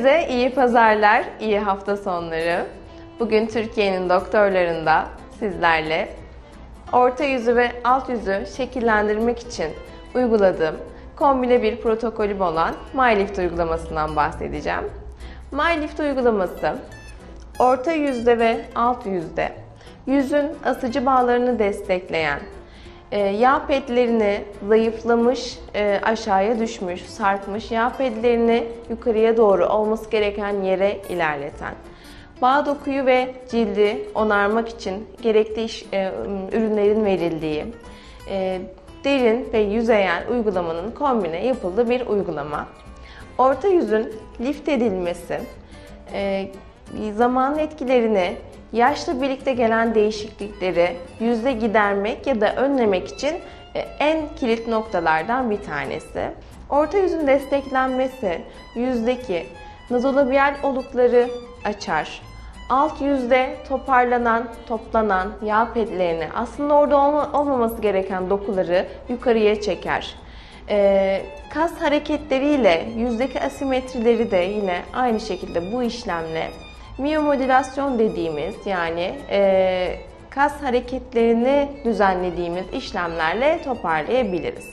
Herkese iyi pazarlar, iyi hafta sonları. Bugün Türkiye'nin doktorlarında sizlerle orta yüzü ve alt yüzü şekillendirmek için uyguladığım kombine bir protokolüm olan MyLift uygulamasından bahsedeceğim. MyLift uygulaması orta yüzde ve alt yüzde yüzün asıcı bağlarını destekleyen yağ pedlerini zayıflamış, e, aşağıya düşmüş, sarkmış yağ pedlerini yukarıya doğru olması gereken yere ilerleten, bağ dokuyu ve cildi onarmak için gerekli iş, e, ürünlerin verildiği, e, derin ve yüzeyel uygulamanın kombine yapıldığı bir uygulama. Orta yüzün lift edilmesi, zamanın etkilerini yaşla birlikte gelen değişiklikleri yüzde gidermek ya da önlemek için e, en kilit noktalardan bir tanesi. Orta yüzün desteklenmesi yüzdeki nazolabiyal olukları açar. Alt yüzde toparlanan, toplanan yağ pedlerini aslında orada olma, olmaması gereken dokuları yukarıya çeker. Ee, kas hareketleriyle yüzdeki asimetrileri de yine aynı şekilde bu işlemle miyomodülasyon dediğimiz yani e, kas hareketlerini düzenlediğimiz işlemlerle toparlayabiliriz.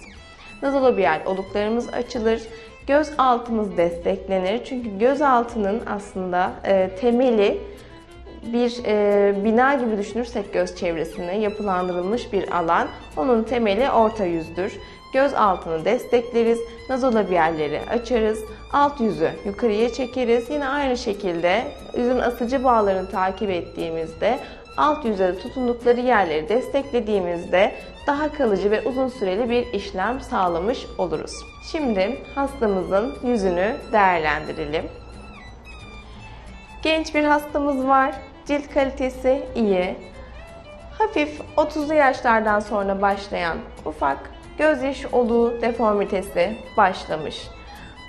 Nazolabiyal oluklarımız açılır. Göz altımız desteklenir. Çünkü göz altının aslında e, temeli bir e, bina gibi düşünürsek göz çevresine yapılandırılmış bir alan. Onun temeli orta yüzdür. Göz altını destekleriz, nazolabiyalleri açarız, alt yüzü yukarıya çekeriz. Yine aynı şekilde yüzün asıcı bağlarını takip ettiğimizde alt yüzde tutundukları yerleri desteklediğimizde daha kalıcı ve uzun süreli bir işlem sağlamış oluruz. Şimdi hastamızın yüzünü değerlendirelim. Genç bir hastamız var. Cilt kalitesi iyi. Hafif 30'lu yaşlardan sonra başlayan ufak gözyaşı oluğu deformitesi başlamış.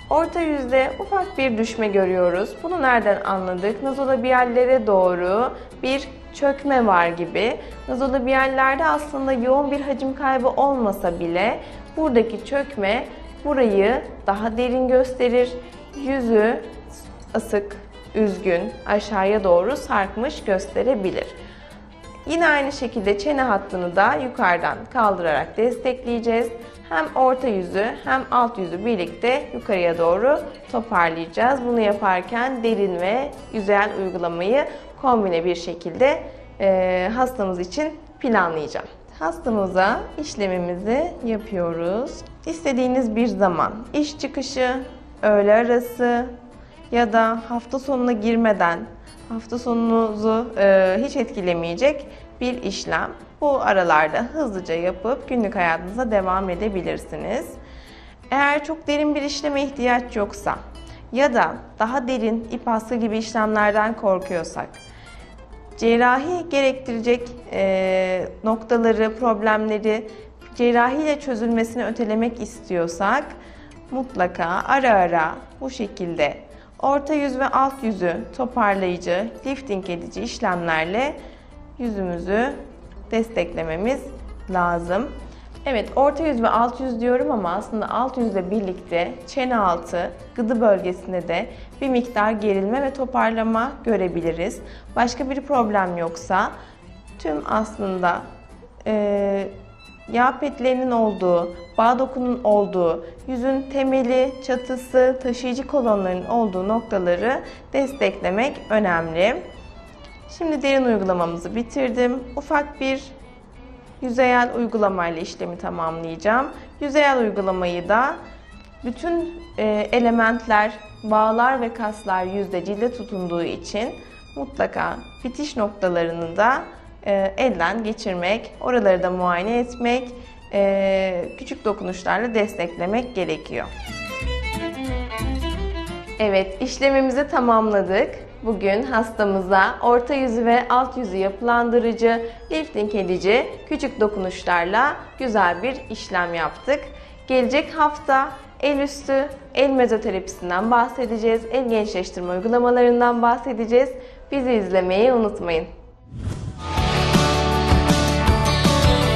Orta yüzde ufak bir düşme görüyoruz. Bunu nereden anladık? Nazolabiyallere doğru bir çökme var gibi. Nazolabiyallerde aslında yoğun bir hacim kaybı olmasa bile buradaki çökme burayı daha derin gösterir. Yüzü ısık, üzgün, aşağıya doğru sarkmış gösterebilir. Yine aynı şekilde çene hattını da yukarıdan kaldırarak destekleyeceğiz. Hem orta yüzü hem alt yüzü birlikte yukarıya doğru toparlayacağız. Bunu yaparken derin ve yüzeyel uygulamayı kombine bir şekilde e, hastamız için planlayacağım. Hastamıza işlemimizi yapıyoruz. İstediğiniz bir zaman, iş çıkışı, öğle arası ya da hafta sonuna girmeden hafta sonunuzu e, hiç etkilemeyecek bir işlem. Bu aralarda hızlıca yapıp günlük hayatınıza devam edebilirsiniz. Eğer çok derin bir işleme ihtiyaç yoksa ya da daha derin ip askı gibi işlemlerden korkuyorsak, cerrahi gerektirecek e, noktaları, problemleri cerrahiyle çözülmesini ötelemek istiyorsak mutlaka ara ara bu şekilde orta yüz ve alt yüzü toparlayıcı, lifting edici işlemlerle yüzümüzü desteklememiz lazım. Evet orta yüz ve alt yüz diyorum ama aslında alt yüzle birlikte çene altı, gıdı bölgesinde de bir miktar gerilme ve toparlama görebiliriz. Başka bir problem yoksa tüm aslında e, yağ petlerinin olduğu, bağ dokunun olduğu, yüzün temeli, çatısı, taşıyıcı kolonların olduğu noktaları desteklemek önemli. Şimdi derin uygulamamızı bitirdim. Ufak bir yüzeyel uygulamayla işlemi tamamlayacağım. Yüzeyel uygulamayı da bütün e, elementler, bağlar ve kaslar yüzde cilde tutunduğu için mutlaka bitiş noktalarını da elden geçirmek, oraları da muayene etmek, e, küçük dokunuşlarla desteklemek gerekiyor. Evet, işlemimizi tamamladık. Bugün hastamıza orta yüzü ve alt yüzü yapılandırıcı, lifting edici küçük dokunuşlarla güzel bir işlem yaptık. Gelecek hafta el üstü, el mezoterapisinden bahsedeceğiz. El gençleştirme uygulamalarından bahsedeceğiz. Bizi izlemeyi unutmayın.